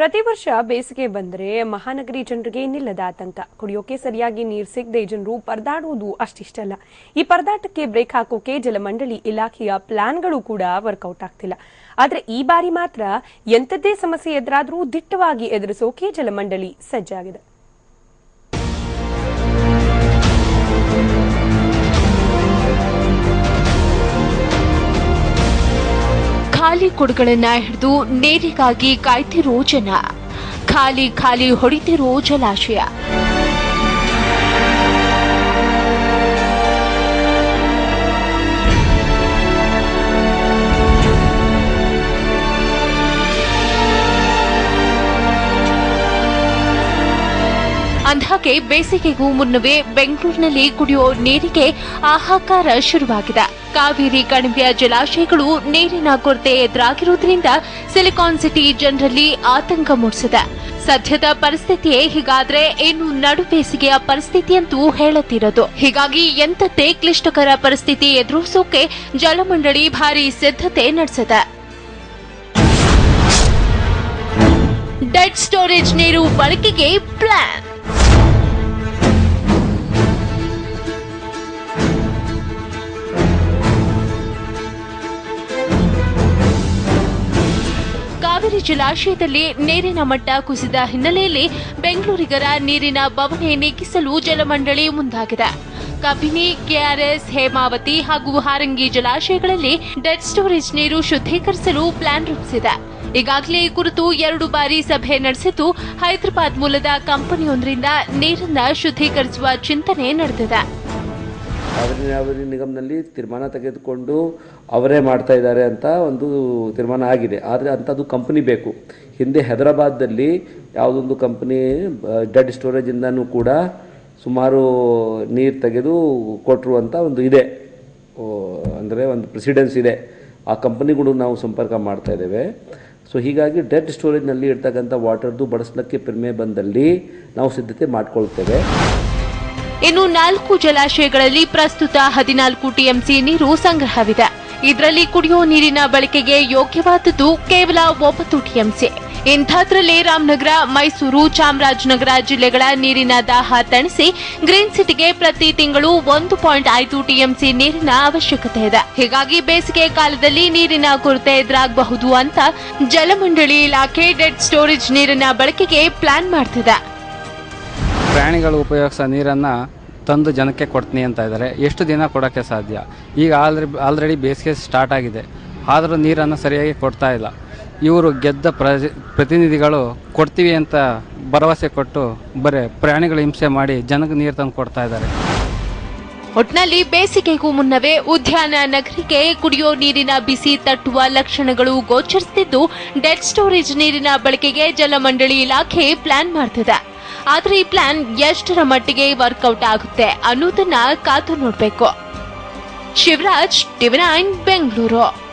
ಪ್ರತಿ ವರ್ಷ ಬೇಸಿಗೆ ಬಂದರೆ ಮಹಾನಗರಿ ಜನರಿಗೆ ನಿಲ್ಲದ ಆತಂಕ. ಕುಡಿಯೋಕೆ ಸರಿಯಾಗಿ ನೀರು ಸಿಗದೆ ಜನರು ಪರದಾಡುವುದು ಅಷ್ಟಿಷ್ಟಲ್ಲ. ಈ ಪರದಾಟಕ್ಕೆ ಬ್ರೇಕ್ ಹಾಕೋಕೆ ಜಲಮಂಡಳಿ ಇಲಾಖೆಯ ಪ್ಲಾನ್ಗಳು ಕೂಡ ವರ್ಕೌಟ್ ಆಗ್ತಿಲ್ಲ. ಆದ್ರೆ ಈ ಬಾರಿ ಮಾತ್ರ ಎಂಥದ್ದೇ ಸಮಸ್ಯೆ ಎದುರಾದರೂ ದಿಟ್ಟವಾಗಿ ಎದುರಿಸೋಕೆ ಜಲಮಂಡಳಿ ಸಜ್ಜಾಗಿದೆ. ಖಾಲಿ ಕೊಡುಗಳನ್ನ ಹಿಡಿದು ನೀರಿಗಾಗಿ ಕಾಯ್ತಿರೋ ಜನ. ಖಾಲಿ ಖಾಲಿ ಹೊಡಿತಿರೋ ಜಲಾಶಯ. ಅಂದ್ಹಾಗೆ ಬೇಸಿಗೆಗೂ ಮುನ್ನವೇ ಬೆಂಗಳೂರಿನಲ್ಲಿ ಕುಡಿಯುವ ನೀರಿಗೆ ಹಾಹಾಕಾರ ಶುರುವಾಗಿದೆ. ಕಾವೇರಿ ಕಣಿವೆಯ ಜಲಾಶಯಗಳು ನೀರಿನ ಕೊರತೆ ಎದುರಾಗಿರುವುದರಿಂದ ಸಿಲಿಕಾನ್ ಸಿಟಿ ಜನರಲ್ಲಿ ಆತಂಕ ಮೂಡಿಸಿದೆ. ಸದ್ಯದ ಪರಿಸ್ಥಿತಿಯೇ ಹೀಗಾದ್ರೆ ಇನ್ನು ನಡು ಬೇಸಿಗೆಯ ಪರಿಸ್ಥಿತಿಯಂತೂ ಹೇಳುತ್ತಿರೋದು. ಹೀಗಾಗಿ ಎಂತದ್ದೇ ಕ್ಲಿಷ್ಟಕರ ಪರಿಸ್ಥಿತಿ ಎದುರಿಸೋಕೆ ಜಲಮಂಡಳಿ ಭಾರಿ ಸಿದ್ಧತೆ ನಡೆಸಿದೆ. ಡೆಡ್ ಸ್ಟೋರೇಜ್ ನೀರು ಬಳಕೆಗೆ ಪ್ಲಾನ್ ಜಲಾಶಯದಲ್ಲಿ ನೀರಿನ ಮಟ್ಟ ಕುಸಿದ ಹಿನ್ನೆಲೆಯಲ್ಲಿ ಬೆಂಗಳೂರಿಗರ ನೀರಿನ ಬವಣೆ ನೀಗಿಸಲು ಜಲಮಂಡಳಿ ಮುಂದಾಗಿದೆ. ಕಬಿನಿ, ಕೆಆರ್ಎಸ್, ಹೇಮಾವತಿ ಹಾಗೂ ಹಾರಂಗಿ ಜಲಾಶಯಗಳಲ್ಲಿ ಡೆಡ್ ಸ್ಟೋರೇಜ್ ನೀರು ಶುದ್ಧೀಕರಿಸಲು ಪ್ಲಾನ್ ರೂಪಿಸಿದೆ. ಈಗಾಗಲೇ ಈ ಕುರಿತು ಎರಡು ಬಾರಿ ಸಭೆ ನಡೆಸಿದ್ದು, ಹೈದರಾಬಾದ್ ಮೂಲದ ಕಂಪನಿಯೊಂದರಿಂದ ನೀರನ್ನ ಶುದ್ಧೀಕರಿಸುವ ಚಿಂತನೆ ನಡೆದಿದೆ. ಕಾವೇರಿ ನೀರಾವರಿ ನಿಗಮದಲ್ಲಿ ತೀರ್ಮಾನ ತೆಗೆದುಕೊಂಡು ಅವರೇ ಮಾಡ್ತಾ ಇದ್ದಾರೆ ಅಂತ ಒಂದು ತೀರ್ಮಾನ ಆಗಿದೆ. ಆದರೆ ಅಂಥದ್ದು ಕಂಪನಿ ಬೇಕು. ಹಿಂದೆ ಹೈದರಾಬಾದಲ್ಲಿ ಯಾವುದೊಂದು ಕಂಪನಿ ಡೆಡ್ ಸ್ಟೋರೇಜಿಂದನೂ ಕೂಡ ಸುಮಾರು ನೀರು ತೆಗೆದು ಕೊಟ್ಟರು ಅಂತ ಒಂದು ಇದೆ. ಅಂದರೆ ಒಂದು ಪ್ರೆಸಿಡೆನ್ಸ್ ಇದೆ. ಆ ಕಂಪ್ನಿಗಳು ನಾವು ಸಂಪರ್ಕ ಮಾಡ್ತಾ ಇದ್ದೇವೆ. ಸೊ, ಹೀಗಾಗಿ ಡೆಡ್ ಸ್ಟೋರೇಜ್ನಲ್ಲಿ ಇರ್ತಕ್ಕಂಥ ವಾಟರ್ದು ಬಳಸಲಿಕ್ಕೆ ಪ್ರಮೇಯ ಬಂದಲ್ಲಿ ನಾವು ಸಿದ್ಧತೆ ಮಾಡ್ಕೊಳ್ತೇವೆ. ಇನ್ನು ನಾಲ್ಕು ಜಲಾಶಯಗಳಲ್ಲಿ ಪ್ರಸ್ತುತ ಹದಿನಾಲ್ಕು ಟಿಎಂಸಿ ನೀರು ಸಂಗ್ರಹವಿದೆ. ಇದರಲ್ಲಿ ಕುಡಿಯೋ ನೀರಿನ ಬಳಕೆಗೆ ಯೋಗ್ಯವಾದದ್ದು ಕೇವಲ ಒಂಬತ್ತು ಟಿಎಂಸಿ. ಇಂಥದ್ರಲ್ಲಿ ರಾಮನಗರ, ಮೈಸೂರು, ಚಾಮರಾಜನಗರ ಜಿಲ್ಲೆಗಳ ನೀರಿನ ದಾಹ ತಣಿಸಿ ಗ್ರೀನ್ ಸಿಟಿಗೆ ಪ್ರತಿ ತಿಂಗಳು ಒಂದು ಪಾಯಿಂಟ್ ಐದು ಟಿಎಂಸಿ ನೀರಿನ ಅವಶ್ಯಕತೆ ಇದೆ. ಹೀಗಾಗಿ ಬೇಸಿಗೆ ಕಾಲದಲ್ಲಿ ನೀರಿನ ಕೊರತೆ ಎದುರಾಗಬಹುದು ಅಂತ ಜಲಮಂಡಳಿ ಇಲಾಖೆ ಡೆಡ್ ಸ್ಟೋರೇಜ್ ನೀರಿನ ಬಳಕೆಗೆ ಪ್ಲಾನ್ ಮಾಡ್ತಿದೆ. ಪ್ರಾಣಿಗಳು ಉಪಯೋಗಿಸೋ ನೀರನ್ನು ತಂದು ಜನಕ್ಕೆ ಕೊಡ್ತೀನಿ ಅಂತ ಇದ್ದಾರೆ. ಎಷ್ಟು ದಿನ ಕೊಡೋಕ್ಕೆ ಸಾಧ್ಯ? ಈಗ ಆಲ್ರೆ, ಆಲ್ರೆಡಿ ಬೇಸಿಗೆ ಸ್ಟಾರ್ಟ್ ಆಗಿದೆ. ಆದರೂ ನೀರನ್ನು ಸರಿಯಾಗಿ ಕೊಡ್ತಾ ಇಲ್ಲ. ಇವರು ಗೆದ್ದ ಪ್ರಜೆ, ಪ್ರತಿನಿಧಿಗಳು ಕೊಡ್ತೀವಿ ಅಂತ ಭರವಸೆ ಕೊಟ್ಟು ಬರೀ ಪ್ರಾಣಿಗಳು ಹಿಂಸೆ ಮಾಡಿ ಜನಕ್ಕೆ ನೀರು ತಂದು ಕೊಡ್ತಾ ಇದ್ದಾರೆ. ಒಟ್ನಲ್ಲಿ ಬೇಸಿಗೆಗೂ ಮುನ್ನವೇ ಉದ್ಯಾನ ನಗರಿಗೆ ಕುಡಿಯೋ ನೀರಿನ ಬಿಸಿ ತಟ್ಟುವ ಲಕ್ಷಣಗಳು ಗೋಚರಿಸುತ್ತಿದ್ದು ಡೆಡ್ ಸ್ಟೋರೇಜ್ ನೀರಿನ ಬಳಕೆಗೆ ಜಲಮಂಡಳಿ ಇಲಾಖೆ ಪ್ಲಾನ್ ಮಾಡ್ತಿದೆ. ಆದ್ರೆ ಈ ಪ್ಲಾನ್ ಎಷ್ಟರ ಮಟ್ಟಿಗೆ ವರ್ಕೌಟ್ ಆಗುತ್ತೆ ಅನ್ನೋದನ್ನ ಕಾದು ನೋಡ್ಬೇಕು. Shivaraj TV nine Bengaluru.